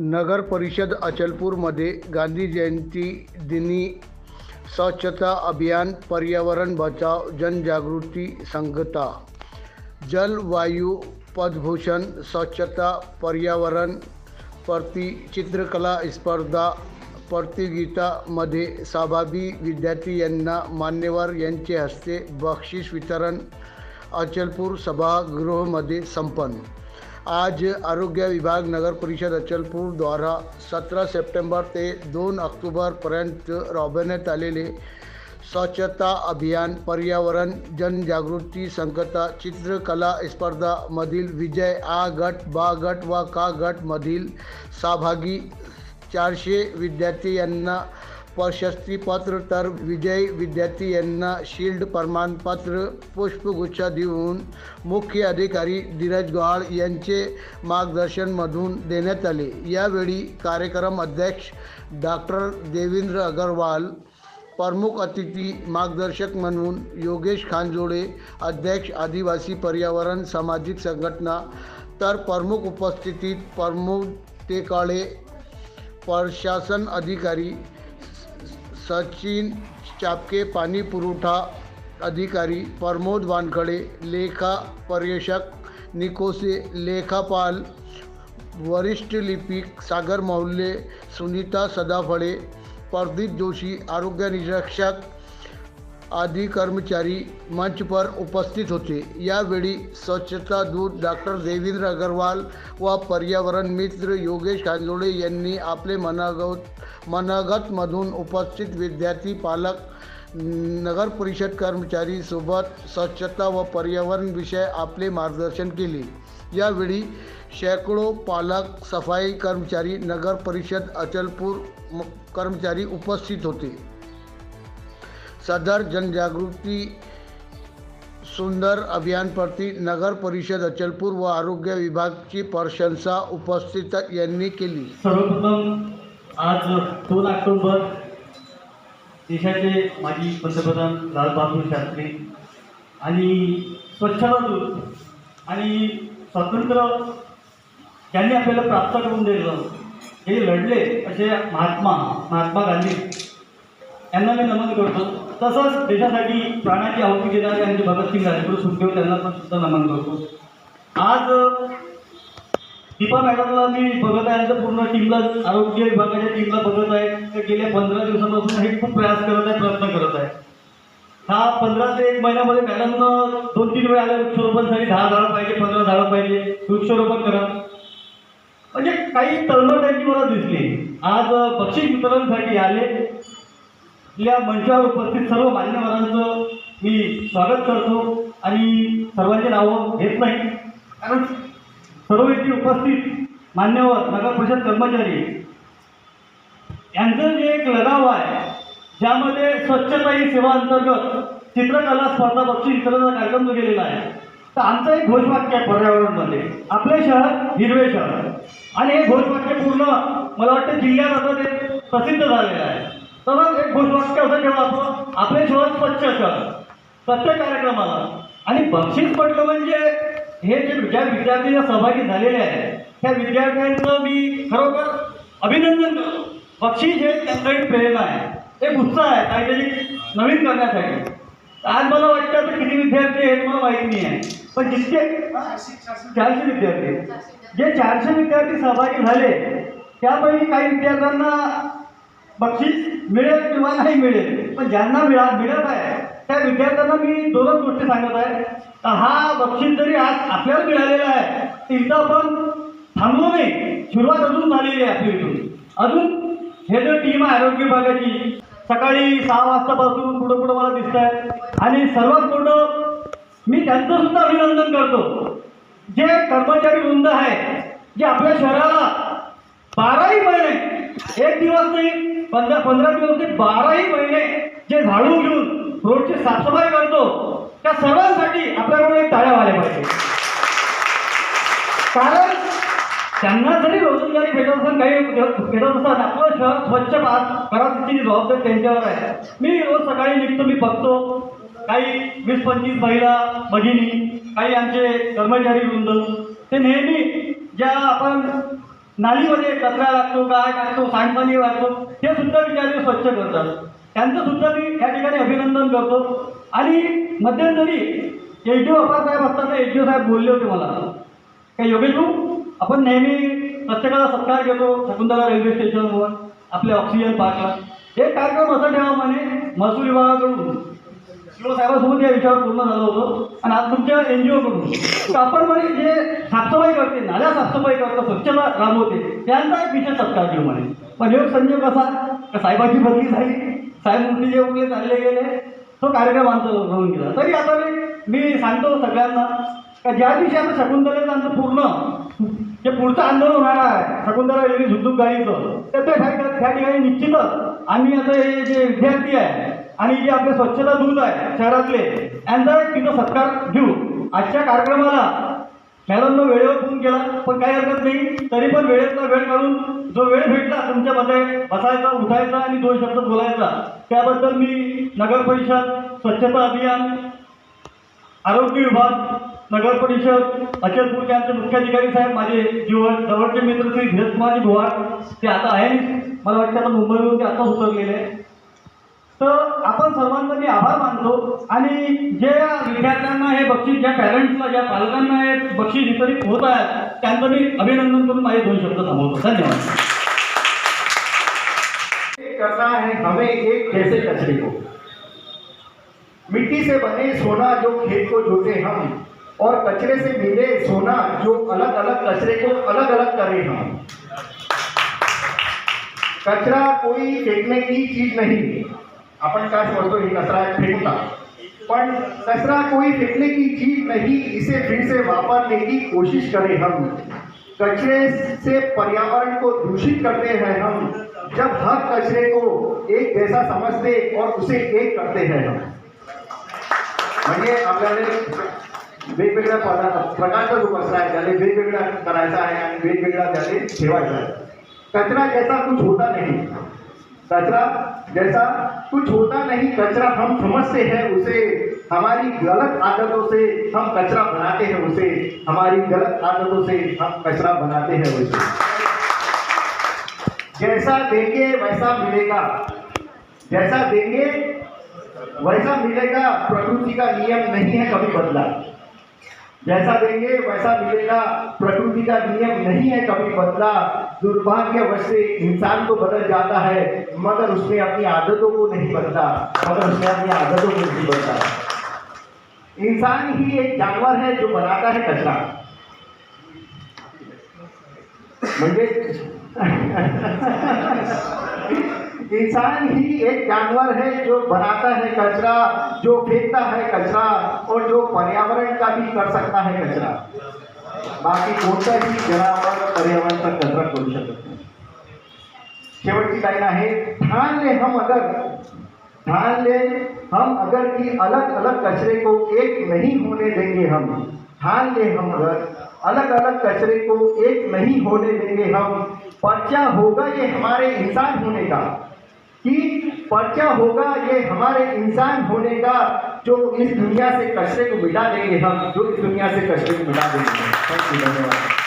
नगर परिषद अचलपूरमध्ये गांधी जयंती दिनी स्वच्छता अभियान पर्यावरण बचाव जनजागृती संघता जलवायू पदभूषण स्वच्छता पर्यावरण प्रति चित्रकला स्पर्धा प्रतियोगितामध्ये सहभागी विद्यार्थी यांना मान्यवर यांचे हस्ते बक्षीस वितरण अचलपूर सभागृहमध्ये संपन्न. आज आरोग्य विभाग नगर परिषद अचलपूर द्वारा सतरा सप्टेंबर ते दोन ऑक्टोबरपर्यंत राबवण्यात आलेले स्वच्छता अभियान पर्यावरण जनजागृती संकता चित्रकला स्पर्धामधील विजय आ गट बा गट व का गटमधील सहभागी चारशे विद्यार्थी यांना प्रशस्तीपत्र तर विजयी विद्यार्थी यांना शील्ड प्रमाणपत्र पुष्पगुच्छ देऊन मुख्य अधिकारी धीरज गहाळ यांचे मार्गदर्शनमधून देण्यात आले. यावेळी कार्यक्रम अध्यक्ष डॉक्टर देवेंद्र अगरवाल प्रमुख अतिथी मार्गदर्शक म्हणून योगेश खानजोडे अध्यक्ष आदिवासी पर्यावरण सामाजिक संघटना तर प्रमुख उपस्थितीत प्रमोद टेकाळे प्रशासन अधिकारी सचिन चापके पाणी पुरवठा अधिकारी प्रमोद वानखडे लेखा पर्यवेक्षक निकोसे लेखापाल वरिष्ठ लिपिक सागर मौल्ये सुनीता सदाफळे प्रदीप जोशी आरोग्य निरीक्षक आदी कर्मचारी मंच पर उपस्थित होते. यावेळी स्वच्छता दूत डॉक्टर देवेंद्र अग्रवाल व पर्यावरण मित्र योगेश कांजोळे यांनी आपले मनागत मनागतमधून उपस्थित विद्यार्थी पालक नगर परिषद कर्मचारी सोबत स्वच्छता व पर्यावरण विषय आपले मार्गदर्शन केले. यावेळी शेकडो पालक सफाई कर्मचारी नगर परिषद अचलपूर म- कर्मचारी उपस्थित होते. सदर जनजागृती सुंदर अभियानप्रती नगर परिषद अचलपूर व आरोग्य विभागची प्रशंसा उपस्थित यांनी केली. सर्वप्रथम आज दोन ऑक्टोबर देशाचे माजी पंतप्रधान लालबहादूर शास्त्री आणि स्वच्छता दूत आणि स्वातंत्र्य ज्यांनी आपल्याला प्राप्त करून दिलं हे लढले असे महात्मा महात्मा गांधी यांना मी नमन करतो. तसंच देशासाठी प्राणाची आहुती देणारे यांचे भगतसिंग राजगुरू सुखदेव त्यांना पण सुद्धा नमन करतो. आज दीपा मॅडमला मी बघत आहे तर पूर्ण टीमला आरोग्य विभागाच्या टीमला बघत आहे. ते गेल्या पंधरा दिवसापासून हे खूप प्रयास करत आहे प्रयत्न करत आहे. हा पंधरा ते एक महिन्यामध्ये मॅडमनं दोन तीन वेळा आल्या वृक्षारोपणसाठी दहा झाडं पाहिजे पंधरा झाडं पाहिजे वृक्षारोपण करा. म्हणजे काही तळमळ त्यांची मला दिसली. आज बक्षीस वितरणसाठी आले. या मंचावर उपस्थित सर्व मान्यवरांचं मी स्वागत करतो आणि सर्वांची नावं घेत नाही कारण सर्व व्यक्ती उपस्थित मान्यवर नगर परिषद कर्मचारी यांचं जे एक लगाव आहे ज्यामध्ये स्वच्छता ही सेवा अंतर्गत चित्रकला स्पर्धा बक्षीस वितरणाचा कार्यक्रम जो गेलेला आहे तर आमचं एक घोषवाक्य आहे पर्यावरणमध्ये. आपले शहर हिरवे शहर. आणि हे घोषवाक्य पूर्ण मला वाटतं जिल्ह्यात आता ते प्रसिद्ध झालेलं आहे. तर एक घोषवाक्य असं ठेवा आपण. आपले शहर स्वच्छ प्रत्येक कार्यक्रमाला. आणि बक्षीस म्हटलं म्हणजे हे जे ज्या विद्यार्थी सहभागी झालेले आहेत त्या विद्यार्थ्यांचं मी खरोखर अभिनंदन करतो. बक्षीस हे त्यांचा प्रेरणा आहे. एक उत्साह आहे काहीतरी नवीन करण्यासाठी. आज मला वाटतं तर किती विद्यार्थी आहेत मला माहिती नाही आहे. पण जितके चारशे विद्यार्थी जे चारशे विद्यार्थी सहभागी झाले त्यापैकी काही विद्यार्थ्यांना बक्षीस मिळेल किंवा नाही मिळेल पण ज्यांना मिळा मिळत आहे त्या विद्यार्थ्यांना मी दोनच गोष्टी सांगत आहे. तर हा बक्षीस जरी आज आपल्याला मिळालेला आहे तर इथं आपण थांबलो नाही. सुरुवात अजून झालेली आहे आपली इथून. अजून हे जे टीम आहे आरोग्य विभागाची सकाळी सहा वाजतापासून पुढं पुढं मला दिसत आहे आणि सर्वात मोठं मी त्यांचं सुद्धा अभिनंदन करतो. जे कर्मचारी वृंद आहे जे आपल्या शहराला बाराही महिने एक दिवस नाही पंधरा पंधरा दिवस नाही बाराही महिने जे झाडू घेऊन रोडची साफसफाई करतो त्या सर्वांसाठी आपल्याकडून एक टाळ्या व्हायला पाहिजे. कारण त्यांना जरी रोजंदारी भेटत असेल काही भेटत असतात आपलं शहर स्वच्छ पा- करायची जबाबदारी त्यांच्यावर आहे. मी रोज सकाळी निघतो मी बघतो. काही वीस पंचवीस महिला भगिनी काही आमचे कर्मचारी वृंद ते नेहमी ज्या आपण नालीमध्ये कचरा लागतो काय लागतो सांडपाणी लागतो हे सुद्धा विचारले स्वच्छ करतात त्यांचं सुद्धा मी या ठिकाणी अभिनंदन करतो. आणि मध्यंतरी एच डी ओ साहेब असताना एच डी ओ साहेब बोलले होते मला काय योगेश भाऊ आपण नेहमी प्रत्येकाला सत्कार घेतो शकुंतला रेल्वे स्टेशनवर आपल्या ऑक्सिजन पार्कला हे कार्यक्रम असं ठेवा म्हणे महसूल विभागाकडून. शिव साहेबांसोबत या विषयावर पूर्ण झालं होतं. आणि आज तुमच्या एन जी ओकडून तर आपण म्हणे जे साफसफाई करते नाल्या साफसफाई करतो स्वच्छता राबवते. त्यांचा एक विशेष सत्कार घेऊ म्हणे पण योग संजय कसा का साहेबाची बदली झाली. साहेब मुंडी जे उरले चालले गेले. तो कार्यक्रम आमचा राहून गेला. तरी आता मी मी सांगतो सगळ्यांना का ज्या दिवशी आता शकुंतलेचं आमचं पूर्ण जे पुढचं आंदोलन होणार आहे शकुंतला रेल्वे झुकझुक गाडीचं तर ते त्या ठिकाणी निश्चितच आम्ही आता हे जे विद्यार्थी आहे आणि जे आपले स्वच्छता दूत आहे शहरातले यांचा एक तिथं सत्कार घेऊ. आजच्या कार्यक्रमाला मॅडमनं वेळेवर फोन केला पण काही हरकत नाही. तरी पण वेळेतला वेळ काढून जो वेळ भेटला तुमच्यामध्ये बसायचा उठायचा आणि दोन शब्द बोलायचा. त्याबद्दल मी नगर परिषद स्वच्छता अभियान आरोग्य विभाग नगर परिषद अचलपूर यांचे मुख्याधिकारी साहेब माझे जीवन जवळचे मित्र श्री धीरजकुमारजी भोवाड ते आता आहे मला वाटतं आता मुंबईवरून ते आता उतरलेले आहे. तर आपण सर्वांचा आभार मानतो. आणि जे हे बक्षीस, ज्या पॅरेंट्सला ज्या हे बक्षीस वितरित होत आहेत, त्यांचं मी अभिनंदन करून माझे दोन शब्द थांबवतो. धन्यवाद. करना है हमें एक कचरे को. मिट्टी से बने सोना जो खेत को जोते हम, और कचरे से मिले सोना जो अलग अलग कचरे को अलग अलग करें हम. कचरा कोई फेंकने की चीज़ नहीं आपण काय समजतो ही कचरा आहे फेकता पण कचरा कोई फेंकने की चीज़ नहीं, इसे फिर से वापरने की कोशिश करें हम। कचरे से पर्यावरण को दूषित करते हैं हम। जब हर कचरे को एक जैसा समझते और उसे एक करते हैं हम। म्हणजे आपल्याला वेगवेगळ्या पदार्थ प्रकारचा जो कचरा आहे त्याला वेगवेगळा करायचा आहे आणि वेगवेगळा त्याने ठेवायचा आहे. कचरा जैसा कुछ होता नहीं। कचरा जैसा कुछ होता नहीं, कचरा हम समझते हैं, उसे हमारी गलत आदतों से हम कचरा बनाते हैं, उसे हमारी गलत आदतों से हम कचरा बनाते हैं, उसे। जैसा देंगे, वैसा मिलेगा। जैसा देंगे, वैसा मिलेगा, प्रकृति का नियम नहीं है कभी बदला। जैसा देंगे, वैसा मिलेगा। प्रकृति का नियम नहीं है कभी बदला। दुर्भाग्यवश से इंसान तो बदल जाता है, मगर उसने अपनी आदतों को नहीं बदला। मगर उसने अपनी आदतों को नहीं बदला। इंसान ही एक जानवर है जो बनाता है कचरा। म्हणजे इंसान ही एक जानवर है जो बनाता है कचरा, जो फेंकता है कचरा और जो पर्यावरण का भी कर सकता है कचरा। बाकी कोणताही जनावर पर्यावरणाचा कचरा करू शकत नाही। शेवटची लाईन आहे ठान ले हम अगर ठान ले हम अगर कि अलग अलग कचरे को एक नहीं होने देंगे हम ठान ले हम अगर अलग अलग कचरे को एक नहीं होने देंगे हम, पर्चा होगा ये हमारे इंसान होने का। कि पर्चा होगा ये हमारे इंसान होने का जो इस दुनिया से कचरे को मिटा देंगे हम जो इस दुनिया से कचरे को मिटा देंगे। थैंक यू धन्यवाद।